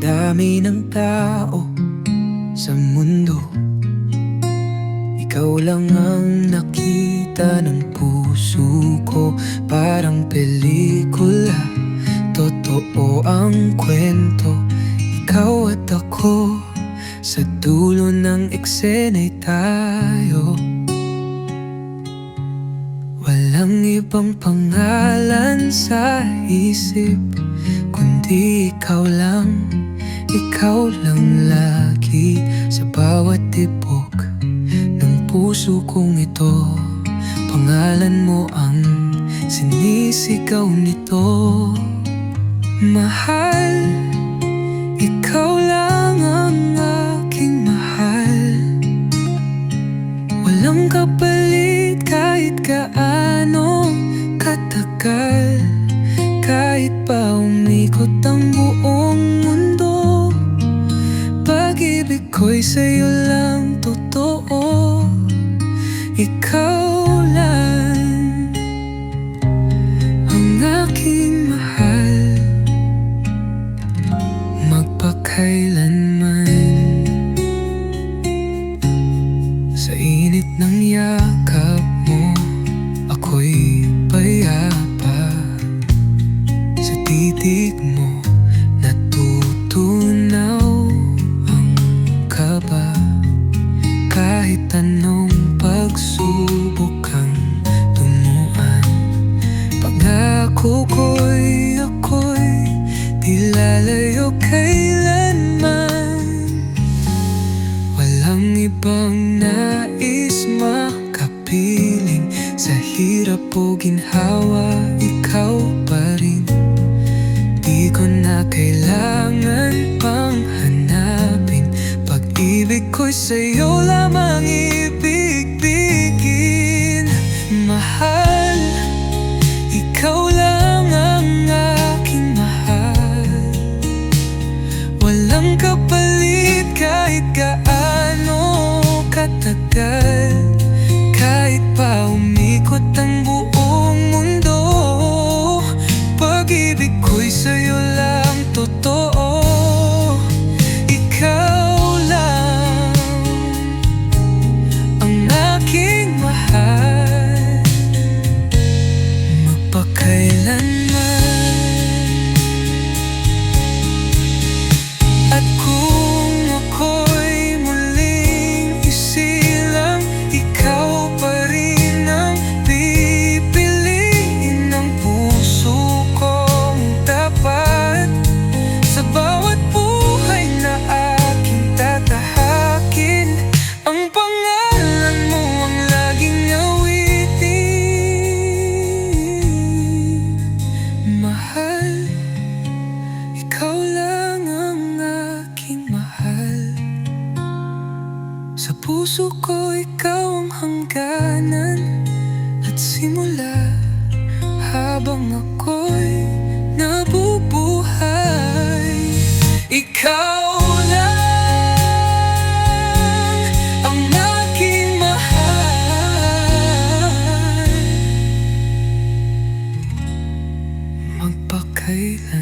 dami ng tao sa mundo Ikaw lang ang nakita ng puso ko. Parang pelikula Totoo ang kwento. Ikaw at ako Sa dulo ng eksena'y tayo. Walang ibang pangalan sa isip Kundi ikaw lang Ikaw lang lagi Sa bawat tibok Ng puso kong ito. Pangalan mo ang Sinisigaw nito. Mahal Ikaw lang ang aking mahal. Walang kapalit kahit gaano sa'yo lang totoo. Ikaw lang Ang aking mahal. Magpakailanman lalayo kailanman. Walang ibang nais makapiling Sa hirap o ginhawa, ikaw pa rin. Di ko na kailangan pang hanapin Pag-ibig ko'y sa'yo kapalit puso ko ikaw ang hangganan. At simula habang ako'y nabubuhay Ikaw lang ang aking mahal. Magpakailan